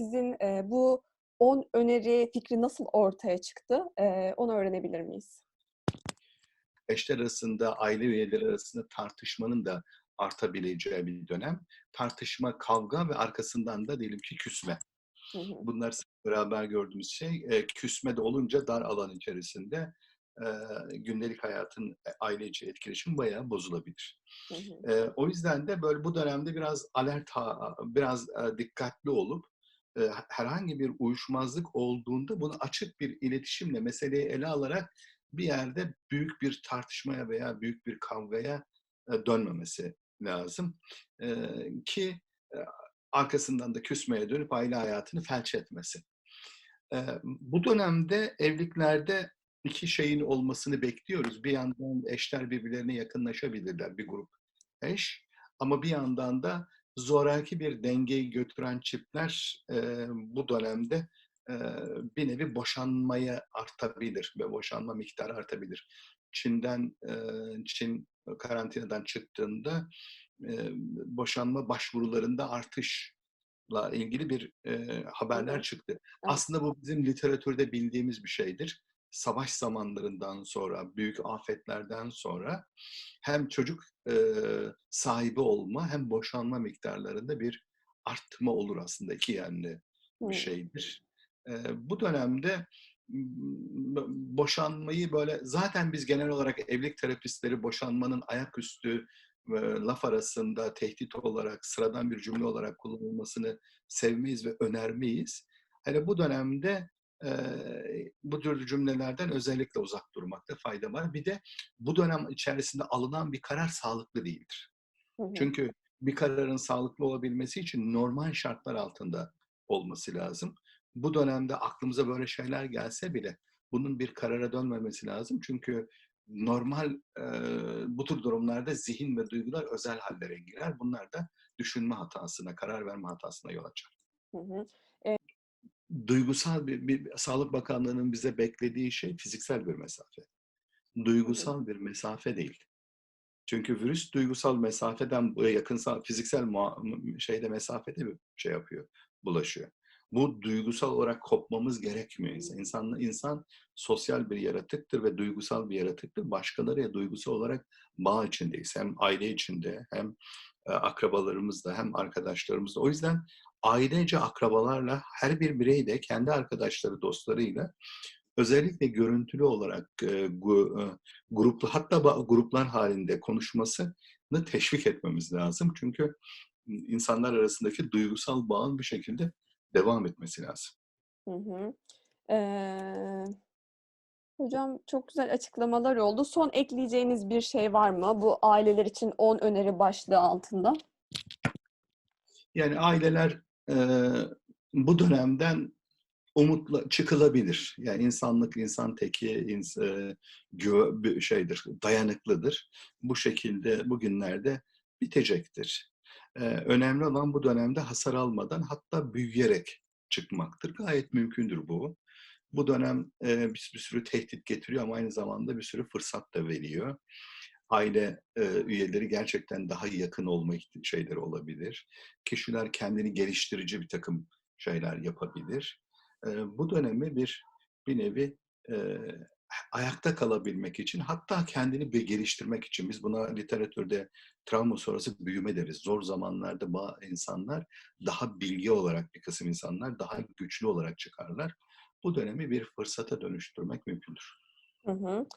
sizin, eee, bu 10 öneri fikri nasıl ortaya çıktı? Eee, onu öğrenebilir miyiz? Eşler arasında, aile üyeleri arasında tartışmanın da artabileceği bir dönem. Tartışma, kavga ve arkasından da diyelim ki küsme. Hı hı. Bunlar beraber gördüğümüz şey. Eee, küsme de olunca dar alan içerisinde, eee, gündelik hayatın, eee, aile içi etkileşimi bayağı bozulabilir. Hı hı. Eee, o yüzden de böyle bu dönemde biraz alert ha biraz, eee, dikkatli olup, he herhangi bir uyuşmazlık olduğunda bunu açık bir iletişimle meseleyi ele alarak bir yerde büyük bir tartışmaya veya büyük bir kavgaya, eee, dönmemesi lazım. Eee, ki, arkasından da küsmeye dönüp aile hayatını felç etmesi. Eee, bu dönemde evliliklerde 2 şeyin olmasını bekliyoruz. Bir yandan eşler birbirlerine yakınlaşabilirler, bir grup eş. Ama bir yandan da zoraki bir dengeyi götüren çiftler, eee, bu dönemde, eee, bir nevi boşanmaya artabilir ve boşanma miktarı artabilir. Çin'den, eee, Çin karantinadan çıktığında, eee, boşanma başvurularında artışla ilgili bir, Hı haberler çıktı. Aslında bu bizim literatürde bildiğimiz bir şeydir. Savaş zamanlarından sonra, büyük afetlerden sonra hem çocuk, eee, sahibi olma hem boşanma miktarlarında bir artma olur aslında. İki yönlü bir şeydir. Eee, bu dönemde, boşanmayı böyle zaten biz genel olarak evlilik terapistleri boşanmanın ayaküstü, eee, laf arasında tehdit olarak, sıradan bir cümle olarak kullanılmasını sevmeyiz ve önermeyiz. Hele bu dönemde, eee, bu tür cümlelerden özellikle uzak durmakta fayda var. Bir de bu dönem içerisinde alınan bir karar sağlıklı değildir. Hı hı. Çünkü bir kararın sağlıklı olabilmesi için normal şartlar altında olması lazım. Bu dönemde aklımıza böyle şeyler gelse bile bunun bir karara dönmemesi lazım. Çünkü normal, eee, bu tür durumlarda zihin ve duygular özel hâllere girer. Bunlar da düşünme hatasına, karar verme hatasına yol açar. Hı hı. Duygusal bir bir Sağlık Bakanlığı'nın bize beklediği şey fiziksel bir mesafe. Duygusal bir mesafe değil. Çünkü virüs duygusal mesafeden, yakınsal, fiziksel şeyde mesafede bir şey yapıyor, bulaşıyor. Bu duygusal olarak kopmamız gerekmiyor. İnsa insan insan sosyal bir yaratıktır ve duygusal bir yaratıktır. Başkalarıyla duygusal olarak bağ içindeyiz. Hem aile içinde hem, eee, akrabalarımızla hem arkadaşlarımızla. O yüzden ailece akrabalarla her bir birey de kendi arkadaşları, dostlarıyla özellikle görüntülü olarak, gu eee, gruplu hatta gruplar hâlinde konuşmasını teşvik etmemiz lazım. Çünkü, insanlar arasındaki duygusal bağın bir şekilde devam etmesi lazım. Hı hı. Eee, hocam çok güzel açıklamalar oldu. Son ekleyeceğiniz bir şey var mı bu aileler için 10 öneri başlığı altında? Yani aileler, eee, bu dönemden umutla çıkılabilir. Yani insanlık insan teki, ins gö şeydir, dayanıklıdır. Bu şekilde bugünlerde bitecektir. Önemli olan bu dönemde hasar almadan hatta büyüyerek çıkmaktır. Gayet mümkündür bu. Bu dönem, eee, bir bir sürü tehdit getiriyor ama aynı zamanda bir sürü fırsat da veriyor. Aile, eee, üyeleri gerçekten daha yakın olma şeyleri olabilir. Kişiler kendini geliştirici birtakım şeyler yapabilir. Eee, bu dönemi bir bir nevi, eee, ayakta kalabilmek için hatta kendini bir geliştirmek için biz buna literatürde travma sonrası büyüme deriz. Zor zamanlarda ba insanlar daha bilgi olarak bir kısım insanlar daha güçlü olarak çıkarlar. Bu dönemi bir fırsata dönüştürmek mümkündür. Hı hı.